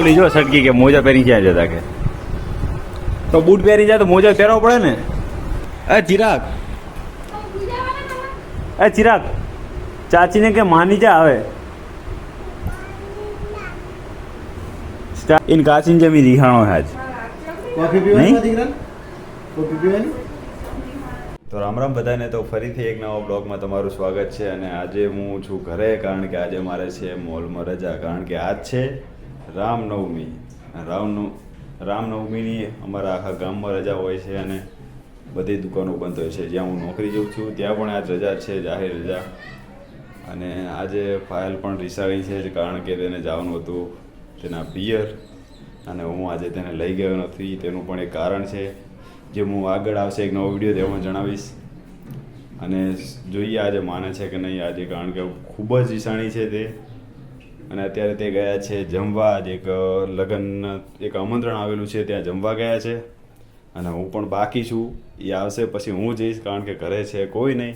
ઓલી જો સટકી કે મોજા પહેરી ક્યાં જતા કે. તો બૂટ પહેરી જાય તો મોજા પહેરવો પડે ને? એ ચિરાગ. એ ચિરાગ ચાચીને કે માની જા આવે ઇન કાચીન જમી રીહાણો હે આજ. કોફી પીવાની? તો રામ રામ બધાને તો ફરીથી એક નવા બ્લોગમાં તમારું સ્વાગત છે અને આજે હું છું ઘરે કારણ કે આજે મારે છે મોલમાં રજા. કારણ કે આજ છે રામનવમી. રામનવ રામનવમીની અમારા આખા ગામમાં રજા હોય છે અને બધી દુકાનો બંધ હોય છે. જ્યાં હું નોકરી જઉં છું, ત્યાં પણ આજ રજા છે, જાહેર રજા. અને આજે ફાઇલ પણ રિસાવી છે, કારણ કે તેને જવાનું હતું તેના પિયર. અને હું આજે તેને લઈ ગયો નથી. તેનું પણ એક કારણ છે. જે હું આગળ આવશે એક નવો વીડિયો તેમાં જણાવીશ. અને જોઈએ આજે માને છે કે નહીં આજે, કારણ કે ખૂબ જ ઈશાણી છે તે. અને અત્યારે તે ગયા છે જમવા જ એક લગ્ન, એક આમંત્રણ આવેલું છે, ત્યાં જમવા ગયા છે. અને હું પણ બાકી છું. એ આવશે પછી હું જઈશ, કારણ કે ઘરે છે કોઈ નહીં.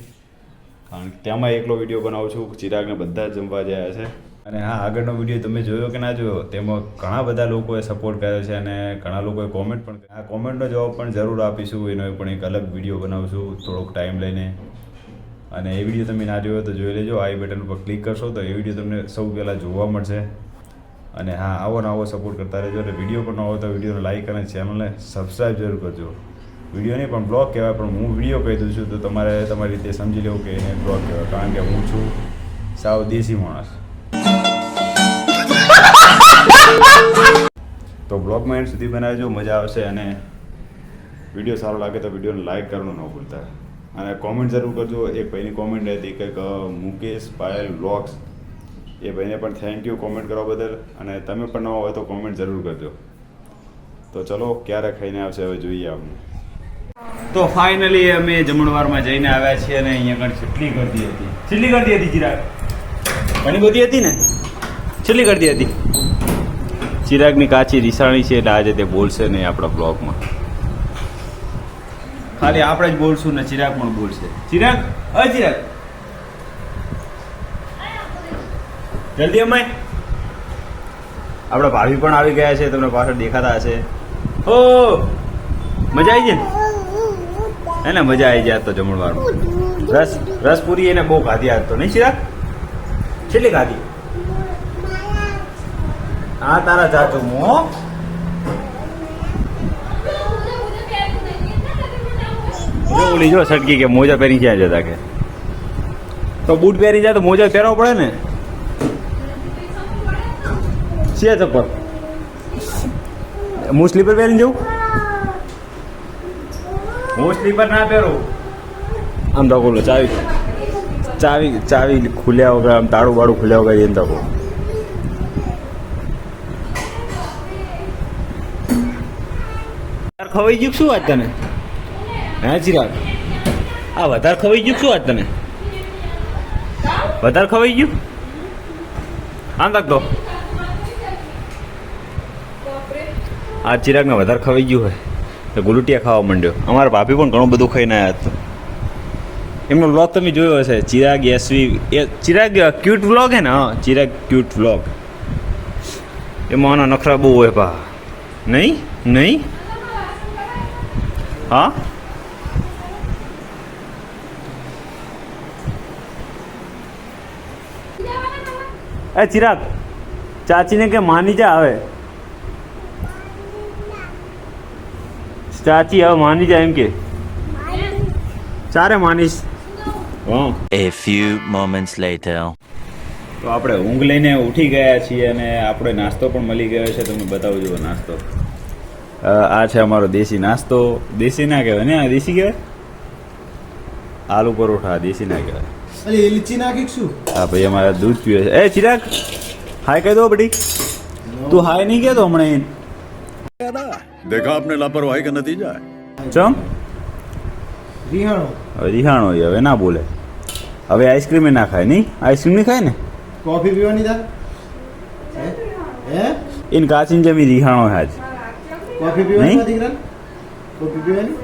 કારણ કે ત્યાંમાં એકલો વીડિયો બનાવું છું, ચિરાગને બધા જ જમવા ગયા છે. અને હા, આગળનો વીડિયો તમે જોયો કે ના જોયો, તેમાં ઘણા બધા લોકોએ સપોર્ટ કર્યો છે અને ઘણા લોકોએ કોમેન્ટ પણ આ કોમેન્ટનો જવાબ પણ જરૂર આપીશું. એનો પણ એક અલગ વીડિયો બનાવશું થોડોક ટાઈમ લઈને. અને એ વીડિયો તમે ના જોયો તો જોઈ લેજો. આઈ બટન ઉપર ક્લિક કરશો તો એ વીડિયો તમને સૌ પહેલાં જોવા મળશે. અને હા આવો ને આવો સપોર્ટ કરતા રહેજો. અને વીડિયો પણ ન હોય તો વિડીયોને લાઈક અને ચેનલને સબસ્ક્રાઈબ જરૂર કરજો. વીડિયો નહીં પણ બ્લોગ કહેવાય. પણ હું વીડિયો કહી દઉં છું તો તમારે તમારી રીતે સમજી લેવું કે એને બ્લોગ કહેવાય. કારણ કે હું છું સાવ દેશી માણસ. તો બ્લોગમાં એન્ડ સુધી બનાવજો. મજા આવશે અને વીડિયો સારો લાગે તો વિડીયોને લાઈક કરવાનું ન ભૂલતા. અને કોમેન્ટ જરૂર કરજો. એક ભાઈની કોમેન્ટ હતી કંઈક મુકેશ પાયલ વ્લોગ્સ એ ભાઈને પણ થેન્ક યુ કોમેન્ટ કરવા બદલ. અને તમે પણ નવા હોય તો કોમેન્ટ જરૂર કરજો. તો ચલો, ક્યારે ખાઈને આવશે? હવે જોઈએ આપણે. તો ફાઇનલી અમે જમણવારમાં જઈને આવ્યા છીએ અને અહીંયા આગળ કેટલી ગરદી હતી. કેટલી ગરદી હતી ચિરાગ. ઘણી બધી હતી ને? કેટલી ગરદી હતી. ચિરાગની કાચી રિસાણી છે એટલે આજે તે બોલશે નહીં આપણા બ્લોગમાં ખાલી આપણે જ બોલશું ને ચિરાગ પણ બોલશે. ચિરાગ, અ ચિરાગ. જલ્દી અમાય આપણા ભાભી પણ આવી ગયા છે, તમને પાછળ દેખાતા હશે. ઓ, મજા આવી જાય ને? ને મજા આવી જાય તો જમણવારમાં. રસ રસપુરી એને બહુ ખાધી આજ તો. નહીં ચિરાગ? છેલ્લી ખાધી? હા, તારા જાતો મો. ઓલી જો સટકી કે મોજા પહેરી ક્યાં જતા કે તો બૂટ પહેરી જાય તો મોજા પહેરવો પડે ને? છે ચપ્પલ? હું સ્લીપર પહેરીને જવું હું સ્લીપર ના પહેરું. આમ તો બોલો, ચાવી ચાવી ચાવી ખુલ્યા વગર, આમ તાળું બાળું ખુલ્યા વગર એમ તો ખવાઈ ગયું શું વાત તને? હે ચિરાગ આ વધારે ખવાઈ ગયું શું આજ તને? વધારે ખવાઈ ગયું? આમ લાગતો આ ચિરાગને વધારે ખવાઈ ગયું હોય. તો ગુલુટિયા ખાવા માંડ્યો. અમારા ભાભી પણ ઘણું બધું ખાઈને આવ્યા હતા. એમનો વ્લોગ તમે જોયો હશે. ચિરાગ એસવી એ ચિરાગ ક્યુટ વ્લોગ હે ને? હા, ચિરાગ ક્યુટ વ્લોગ એમાં આના નખરા બહુ હોય પા નહીં? નહીં? હા? એ ચિરાગ ચાચીને કે માની જા આવે ચાચી હવે માની જા એમ કે. ચારે માનીશ. A few moments later. તો આપણે ઊંઘ લઈને ઉઠી ગયા છીએ અને આપણે નાસ્તો પણ મળી ગયો છે. તમને બતાવું જુઓ નાસ્તો આ છે અમારો દેશી નાસ્તો. દેશી ના કહેવાય ને આ દેશી કહેવાય? આલુ પરોઠા દેશી ના કહેવાય. અરે એલચી નાખી શું? હા ભાઈ અમારે દૂધ પીવે છે. એ ચિરાગ હાય કહી દો બડી. તું હાય નહીં કહેતો હમણાં દેખા આપને લાપરવાહી કે નથી જાય? ચમ? રિહાણો. રિહાણો હવે ના બોલે. હવે આઈસ્ક્રીમ ના ખાય નહીં? આઈસ્ક્રીમ નહીં ખાય ને? કોફી પીવાની તા ઇન કાચીન જમી રિહાણો હે કોફી પીવાની કોફી પીવાની?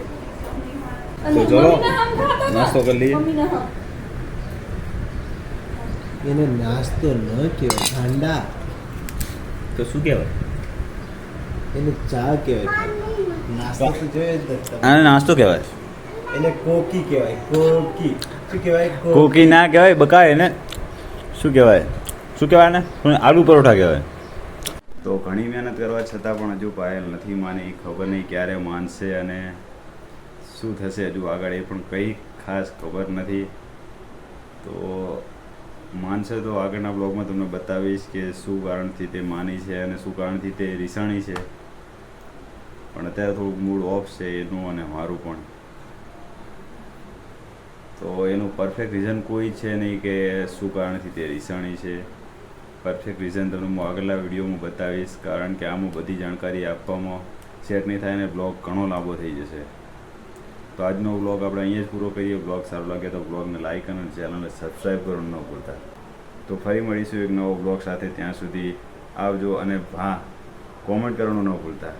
નાસ્તો કરી લઈએ. એને નાસ્તો ન કહેવાય. ઠંડા તો શું કહેવાય? એને ચા કહેવાય. નાસ્તો તો જોઈએ આને નાસ્તો કહેવાય. એને કોકી કહેવાય. કોકી. શું કહેવાય? કોકી. ના કહેવાય બકાય એને. શું કહેવાય? શું કહેવાય ને આલુ પરોઠા કહેવાય. તો ઘણી મહેનત કરવા છતાં પણ હજુ પાયલ નથી માની. ખબર નહીં ક્યારે માનશે અને શું થશે હજુ આગળ એ પણ કંઈ ખાસ ખબર નથી. તો માનશે તો આગળના બ્લોગમાં તમને બતાવીશ કે શું કારણથી તે માની છે અને શું કારણથી તે રીસાણી છે. પણ અત્યારે થોડુંક મૂડ ઓફ છે એનું અને મારું પણ. તો એનું પરફેક્ટ રીઝન કોઈ છે નહીં કે શું કારણથી તે રીસાણી છે. પરફેક્ટ રીઝન તમને હું આગળના વિડીયોમાં બતાવીશ કારણ કે આમાં બધી જાણકારી આપવામાં સેટ નહીં થાય અને બ્લોગ ઘણો લાંબો થઈ જશે. તો આજનો બ્લોગ આપણે અહીંયા જ પૂરો કરીએ. બ્લોગ સારો લાગે તો બ્લોગને લાઇક અને ચેનલને સબસ્ક્રાઈબ કરવાનું ન ભૂલતા. તો ફરી મળીશું એક નવો બ્લોગ સાથે ત્યાં સુધી આવજો અને હા કોમેન્ટ કરવાનું ન ભૂલતા.